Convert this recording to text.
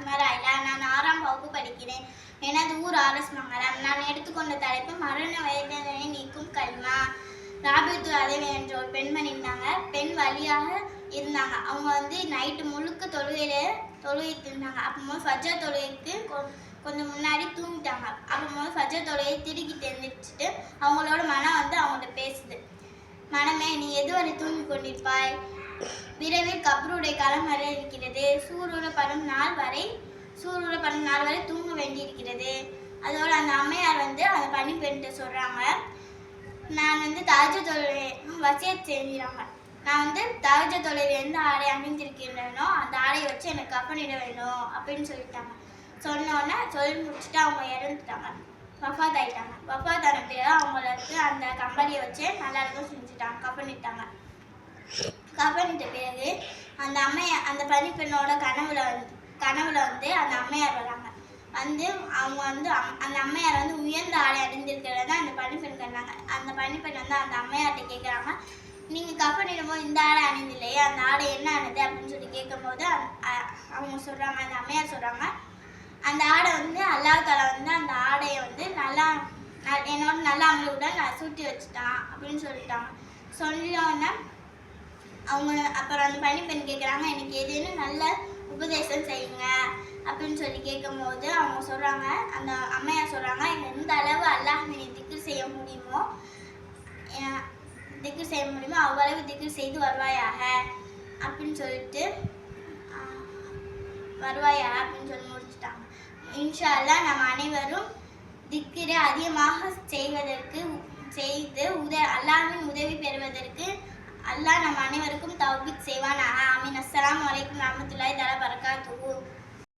ஃபாத்திமா நான் ஆறாம் வகுப்பு படிக்கிறேன். எனது ஊர் ஆர்எஸ் மங்கலம் நான் எடுத்துக்கொண்ட தலைப்பு மரண வேதனை நீக்கும் கல்மா. ராபித்து அதேவி என்ற ஒரு பெண்மணி இருந்தாங்க. பெண் வழியாக இருந்தாங்க. அவங்க வந்து நைட்டு முழுக்க தொழுகையில தொழுகிட்டு இருந்தாங்க. அப்போ ஃபஜர் தொழுகைக்கு கொ- கொஞ்சம் முன்னாடி தூங்கிட்டாங்க. அப்போது ஃபஜர் தொழுகையை திருக்கி தெரிஞ்சிட்டு அவங்களோட மனம் வந்து அவங்கள்ட்ட பேசுது. மனமே நீ எதுவரை தூங்கி கொண்டிருப்பாய்? விரைவில் கப்ருடைய காலம் வர இருக்கிறது. சூரூரப்படும் நாள் வரை சூரூரப்படும் நாள் வரை தூங்க வேண்டியிருக்கிறது. அதோட அந்த அம்மையார் வந்து அந்த பணி பெண்கிட்ட சொல்கிறாங்க நான் வந்து தகஜ தொழிலை வசியத் செஞ்சுறாங்க நான் வந்து தகஜ தொழில் எந்த ஆடை அணிந்திருக்கின்றனோ அந்த ஆடையை வச்சு எனக்கு கப்பனிட வேணும் அப்படின்னு சொல்லிட்டாங்க. சொன்னோன்னே சொல்லி முடிச்சுட்டு அவங்க இறந்துட்டாங்க. வஃபாத் ஆயிட்டாங்க. வஃபாத் ஆன பிறகு அவங்களுக்கு அந்த கம்பெனியை வச்சு நல்லா இருக்கும் செஞ்சுட்டாங்க கப்பனிட்டாங்க கவனித்த பிறகு அந்த அம்மையார் அந்த பதிப்பெண்ணோட கனவுல வந்து கனவுல வந்து அந்த அம்மையார் வராங்க. வந்து அவங்க வந்து அம்- அந்த அம்மையார் வந்து உயர்ந்த ஆடை அணிந்திருக்கிறத அந்த பணிப்பெண் கண்டாங்க. அந்த பணிப்பெண் வந்து அந்த அம்மையார்கிட்ட கேட்குறாங்க நீங்கள் கப்பனிடமோ இந்த ஆடை அணிந்தில்லையே அந்த ஆடை என்ன ஆனது அப்படின்னு சொல்லி கேட்கும்போது அவங்க சொல்கிறாங்க அந்த அம்மையார் சொல்கிறாங்க அந்த ஆடை வந்து அல்லாஹ் வந்து அந்த ஆடையை வந்து நல்லா என்னோட நல்ல அமைவுடன் நான் சூட்டி வச்சுட்டான் அப்படின்னு சொல்லிட்டாங்க. சொன்னோன்னே அவங்க அப்புறம் அந்த பணிப்பெண் கேட்குறாங்க எனக்கு ஏதேனும் நல்ல உபதேசம் செய்யுங்க அப்படின்னு சொல்லி கேட்கும்போது அவங்க சொல்கிறாங்க அந்த அம்மையார் சொல்கிறாங்க எந்த அளவு அல்லாஹ் நீ திக்கு செய்ய முடியுமோ திக்கு செய்ய முடியுமோ அவ்வளவு திக்கு செய்து வருவாயாக அப்படின்னு சொல்லிட்டு வருவாயா அப்படின்னு சொல்லி முடிச்சுட்டாங்க. இன்ஷா நம்ம அனைவரும் திக்கிரை அதிகமாக செய்வதற்கு செய்து உத அல்லா அல்லாஹ் வலைக்கம் அனைவருக்கும் தலா செய்வானாக